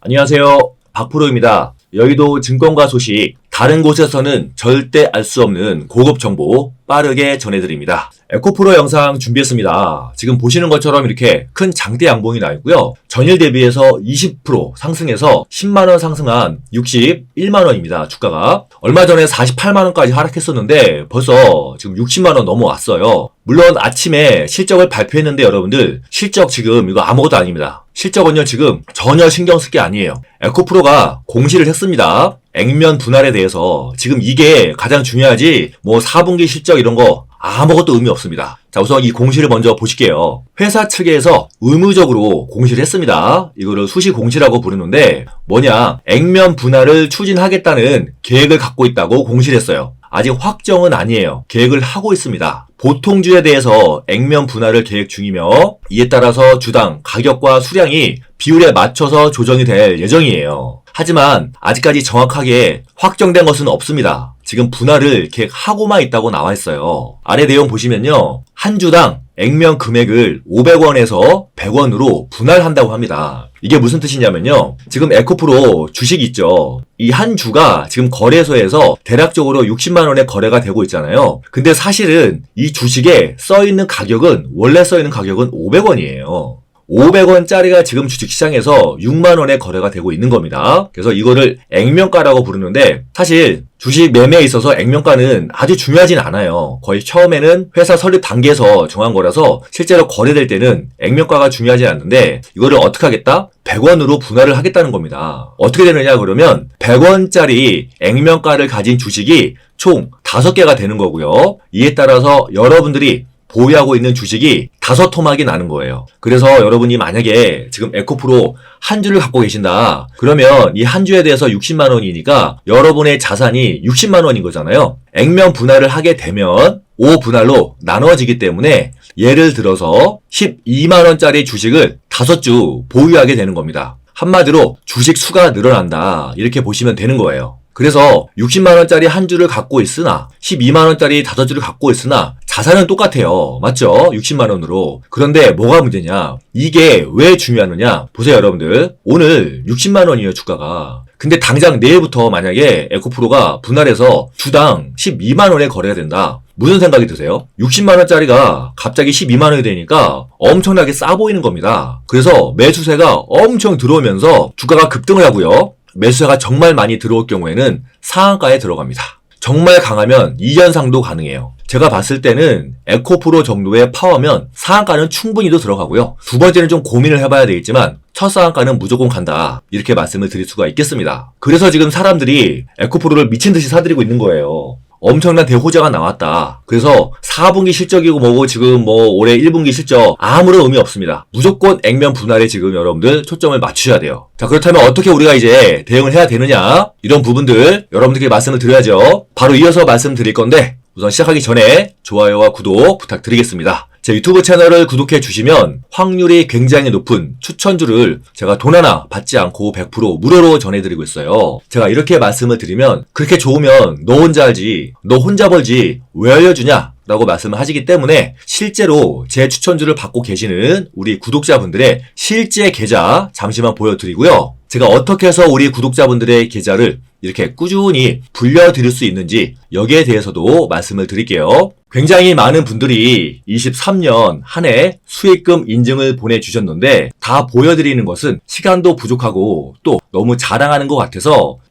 안녕하세요. 박프로입니다. 여의도 증권가 소식, 다른 곳에서는 절대 알 수 없는 고급 정보 빠르게 전해드립니다. 에코프로 영상 준비했습니다. 지금 보시는 것처럼 이렇게 큰 장대 양봉이 나 있고요. 전일 대비해서 20% 상승해서 10만원 상승한 61만원입니다. 주가가. 얼마 전에 48만원까지 하락했었는데 벌써 지금 60만원 넘어왔어요. 물론 아침에 실적을 발표했는데 여러분들 실적 지금 이거 아무것도 아닙니다. 실적은요 지금 전혀 신경 쓸 게 아니에요. 에코프로가 공시를 했습니다. 액면 분할에 대해서 지금 이게 가장 중요하지 뭐 4분기 실적 이런 거 아무것도 의미 없습니다. 자, 우선 이 공시를 먼저 보실게요. 회사 측에서 의무적으로 공시를 했습니다. 이거를 수시 공시라고 부르는데 뭐냐? 액면 분할을 추진하겠다는 계획을 갖고 있다고 공시를 했어요. 아직 확정은 아니에요. 계획을 하고 있습니다. 보통주에 대해서 액면 분할을 계획 중이며 이에 따라서 주당 가격과 수량이 비율에 맞춰서 조정이 될 예정이에요. 하지만 아직까지 정확하게 확정된 것은 없습니다. 지금 분할을 계획하고만 있다고 나와 있어요. 아래 내용 보시면요. 한 주당 액면 금액을 500원에서 100원으로 분할한다고 합니다. 이게 무슨 뜻이냐면요. 지금 에코프로 주식 있죠. 이 한 주가 지금 거래소에서 대략적으로 60만원에 거래가 되고 있잖아요. 근데 사실은 이 주식에 써 있는 가격은, 원래 써 있는 가격은 500원이에요. 500원짜리가 지금 주식시장에서 6만원에 거래가 되고 있는 겁니다. 그래서 이거를 액면가라고 부르는데 사실 주식 매매에 있어서 액면가는 아주 중요하진 않아요. 거의 처음에는 회사 설립 단계에서 정한 거라서 실제로 거래될 때는 액면가가 중요하지 않는데 이거를 어떻게 하겠다? 100원으로 분할을 하겠다는 겁니다. 어떻게 되느냐 그러면 100원짜리 액면가를 가진 주식이 총 5개가 되는 거고요. 이에 따라서 여러분들이 보유하고 있는 주식이 다섯 토막이 나는 거예요. 그래서 여러분이 만약에 지금 에코프로 한 주를 갖고 계신다. 그러면 이 한 주에 대해서 60만 원이니까 여러분의 자산이 60만 원인 거잖아요. 액면 분할을 하게 되면 5 분할로 나눠지기 때문에 예를 들어서 12만 원짜리 주식을 다섯 주 보유하게 되는 겁니다. 한마디로 주식 수가 늘어난다. 이렇게 보시면 되는 거예요. 그래서 60만원짜리 한 주를 갖고 있으나 12만원짜리 다섯 주를 갖고 있으나 자산은 똑같아요. 맞죠? 60만원으로. 그런데 뭐가 문제냐? 이게 왜 중요하느냐? 보세요, 여러분들. 오늘 60만원이에요, 주가가. 근데 당장 내일부터 만약에 에코프로가 분할해서 주당 12만원에 거래가 된다. 무슨 생각이 드세요? 60만원짜리가 갑자기 12만원이 되니까 엄청나게 싸 보이는 겁니다. 그래서 매수세가 엄청 들어오면서 주가가 급등을 하고요. 매수세가 정말 많이 들어올 경우에는 상한가에 들어갑니다. 정말 강하면 2연상도 가능해요. 제가 봤을 때는 에코프로 정도의 파워면 상한가는 충분히도 들어가고요. 두 번째는 좀 고민을 해봐야 되겠지만 첫 상한가는 무조건 간다. 이렇게 말씀을 드릴 수가 있겠습니다. 그래서 지금 사람들이 에코프로를 미친 듯이 사들이고 있는 거예요. 엄청난 대호재가 나왔다. 그래서 4분기 실적이고 뭐고 지금 뭐 올해 1분기 실적 아무런 의미 없습니다. 무조건 액면 분할에 지금 여러분들 초점을 맞추셔야 돼요. 자 그렇다면 어떻게 우리가 이제 대응을 해야 되느냐 이런 부분들 여러분들께 말씀을 드려야죠. 바로 이어서 말씀드릴 건데 우선 시작하기 전에 좋아요와 구독 부탁드리겠습니다. 제 유튜브 채널을 구독해 주시면 확률이 굉장히 높은 추천주를 제가 돈 하나 받지 않고 100% 무료로 전해드리고 있어요. 제가 이렇게 말씀을 드리면 그렇게 좋으면 너 혼자 알지, 너 혼자 벌지 왜 알려주냐? 라고 말씀을 하시기 때문에 실제로 제 추천주를 받고 계시는 우리 구독자분들의 실제 계좌 잠시만 보여드리고요. 제가 어떻게 해서 우리 구독자분들의 계좌를 이렇게 꾸준히 불려드릴 수 있는지 여기에 대해서도 말씀을 드릴게요. 굉장히 많은 분들이 23년 한 해 수익금 인증을 보내주셨는데 다 보여드리는 것은 시간도 부족하고 또 너무 자랑하는 것 같아서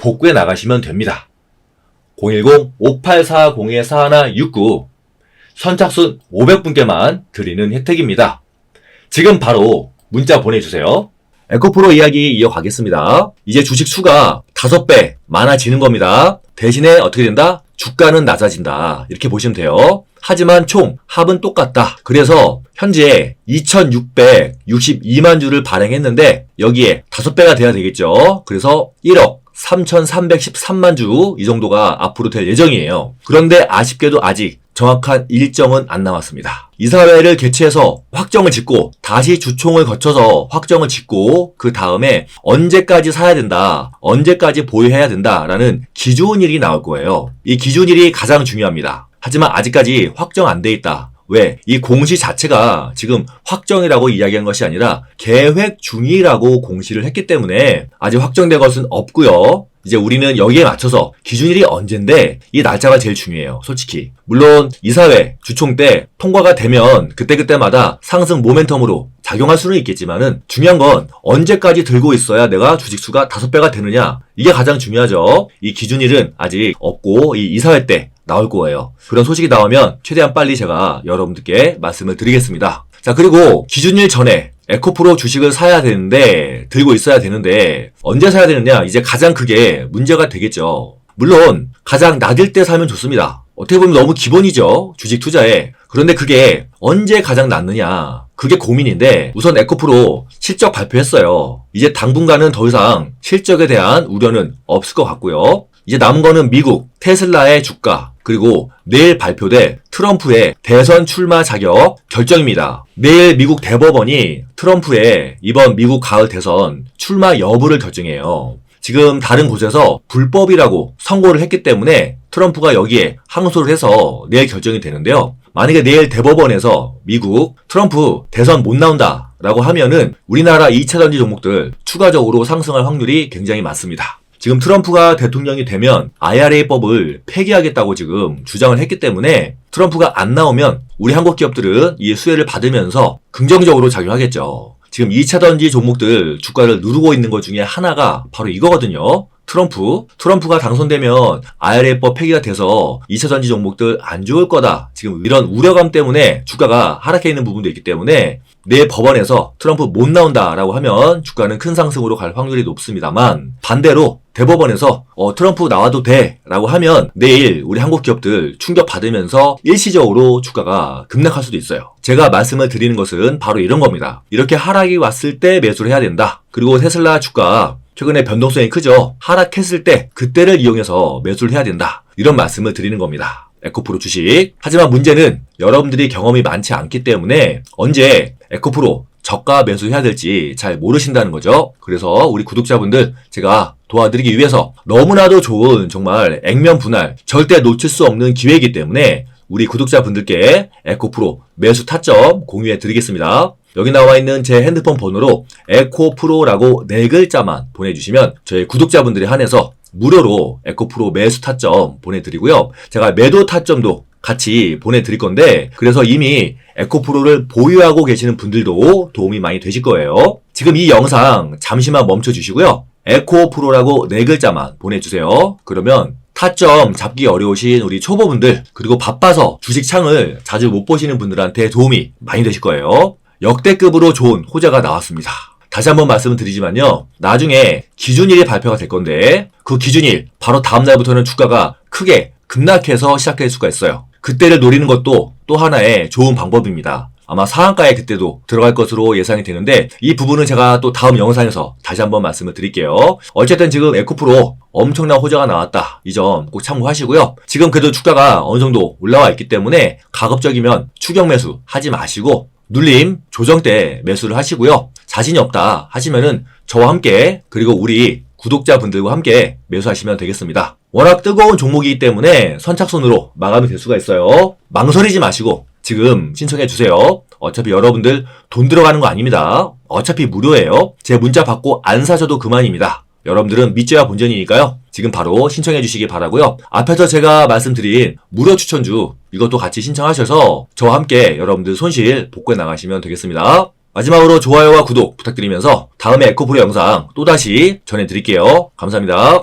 복구해 나가시면 됩니다. 010-5840-4169 선착순 500분께만 드리는 혜택입니다. 지금 바로 문자 보내주세요. 에코프로 이야기 이어가겠습니다. 이제 주식 수가 5배 많아지는 겁니다. 대신에 어떻게 된다? 주가는 낮아진다. 이렇게 보시면 돼요. 하지만 총 합은 똑같다. 그래서 현재 2662만 주를 발행했는데 여기에 5배가 돼야 되겠죠. 그래서 1억 3,313만 주 이 정도가 앞으로 될 예정이에요. 그런데 아쉽게도 아직 정확한 일정은 안 남았습니다. 이사회를 개최해서 확정을 짓고 다시 주총을 거쳐서 확정을 짓고 그 다음에 언제까지 사야 된다, 언제까지 보유해야 된다라는 기준일이 나올 거예요. 이 기준일이 가장 중요합니다. 하지만 아직까지 확정 안 돼 있다. 왜? 이 공시 자체가 지금 확정이라고 이야기한 것이 아니라 계획 중이라고 공시를 했기 때문에 아직 확정된 것은 없고요. 이제 우리는 여기에 맞춰서 기준일이 언젠데 이 날짜가 제일 중요해요. 솔직히. 물론 이사회 주총 때 통과가 되면 그때그때마다 상승 모멘텀으로 작용할 수는 있겠지만은 중요한 건 언제까지 들고 있어야 내가 주식수가 다섯 배가 되느냐 이게 가장 중요하죠. 이 기준일은 아직 없고 이 이사회 때 나올 거예요. 그런 소식이 나오면 최대한 빨리 제가 여러분들께 말씀을 드리겠습니다. 자, 그리고 기준일 전에 에코프로 주식을 사야 되는데, 들고 있어야 되는데, 언제 사야 되느냐? 이제 가장 크게 문제가 되겠죠. 물론, 가장 낮을 때 사면 좋습니다. 어떻게 보면 너무 기본이죠. 주식 투자에. 그런데 그게 언제 가장 낫느냐? 그게 고민인데, 우선 에코프로 실적 발표했어요. 이제 당분간은 더 이상 실적에 대한 우려는 없을 것 같고요. 이제 남은 거는 미국 테슬라의 주가 그리고 내일 발표될 트럼프의 대선 출마 자격 결정입니다. 내일 미국 대법원이 트럼프의 이번 미국 가을 대선 출마 여부를 결정해요. 지금 다른 곳에서 불법이라고 선고를 했기 때문에 트럼프가 여기에 항소를 해서 내일 결정이 되는데요. 만약에 내일 대법원에서 미국 트럼프 대선 못 나온다 라고 하면은 우리나라 2차 전지 종목들 추가적으로 상승할 확률이 굉장히 많습니다. 지금 트럼프가 대통령이 되면 IRA법을 폐기하겠다고 지금 주장을 했기 때문에 트럼프가 안 나오면 우리 한국 기업들은 이 수혜를 받으면서 긍정적으로 작용하겠죠. 지금 2차 전지 종목들 주가를 누르고 있는 것 중에 하나가 바로 이거거든요. 트럼프, 트럼프가 당선되면 IRA법 폐기가 돼서 2차 전지 종목들 안 좋을 거다. 지금 이런 우려감 때문에 주가가 하락해 있는 부분도 있기 때문에 내 법원에서 트럼프 못 나온다라고 하면 주가는 큰 상승으로 갈 확률이 높습니다만 반대로 대법원에서 어, 트럼프 나와도 돼라고 하면 내일 우리 한국 기업들 충격 받으면서 일시적으로 주가가 급락할 수도 있어요. 제가 말씀을 드리는 것은 바로 이런 겁니다. 이렇게 하락이 왔을 때 매수를 해야 된다. 그리고 테슬라 주가 최근에 변동성이 크죠. 하락했을 때 그때를 이용해서 매수를 해야 된다. 이런 말씀을 드리는 겁니다. 에코프로 주식. 하지만 문제는 여러분들이 경험이 많지 않기 때문에 언제 에코프로 저가 매수해야 될지 잘 모르신다는 거죠. 그래서 우리 구독자분들 제가 도와드리기 위해서 너무나도 좋은 정말 액면 분할 절대 놓칠 수 없는 기회이기 때문에 우리 구독자분들께 에코프로 매수 타점 공유해 드리겠습니다. 여기 나와 있는 제 핸드폰 번호로 에코프로라고 네 글자만 보내주시면 저희 구독자분들이 한해서 무료로 에코프로 매수 타점 보내드리고요. 제가 매도 타점도 같이 보내드릴 건데 그래서 이미 에코프로를 보유하고 계시는 분들도 도움이 많이 되실 거예요. 지금 이 영상 잠시만 멈춰 주시고요. 에코프로라고 네 글자만 보내주세요. 그러면 타점 잡기 어려우신 우리 초보분들 그리고 바빠서 주식 창을 자주 못 보시는 분들한테 도움이 많이 되실 거예요. 역대급으로 좋은 호재가 나왔습니다. 다시 한번 말씀을 드리지만요. 나중에 기준일이 발표가 될 건데 그 기준일 바로 다음 날부터는 주가가 크게 급락해서 시작할 수가 있어요. 그때를 노리는 것도 또 하나의 좋은 방법입니다. 아마 상한가에 그때도 들어갈 것으로 예상이 되는데 이 부분은 제가 또 다음 영상에서 다시 한번 말씀을 드릴게요. 어쨌든 지금 에코프로 엄청난 호재가 나왔다. 이 점 꼭 참고하시고요. 지금 그래도 주가가 어느 정도 올라와 있기 때문에 가급적이면 추격 매수 하지 마시고 눌림 조정 때 매수를 하시고요. 자신이 없다 하시면은 저와 함께 그리고 우리 구독자분들과 함께 매수하시면 되겠습니다. 워낙 뜨거운 종목이기 때문에 선착순으로 마감이 될 수가 있어요. 망설이지 마시고 지금 신청해 주세요. 어차피 여러분들 돈 들어가는 거 아닙니다. 어차피 무료예요. 제 문자 받고 안 사셔도 그만입니다. 여러분들은 믿져야 본전이니까요. 지금 바로 신청해 주시기 바라고요. 앞에서 제가 말씀드린 무료 추천주 이것도 같이 신청하셔서 저와 함께 여러분들 손실 복구해 나가시면 되겠습니다. 마지막으로 좋아요와 구독 부탁드리면서 다음에 에코프로 영상 또다시 전해드릴게요. 감사합니다.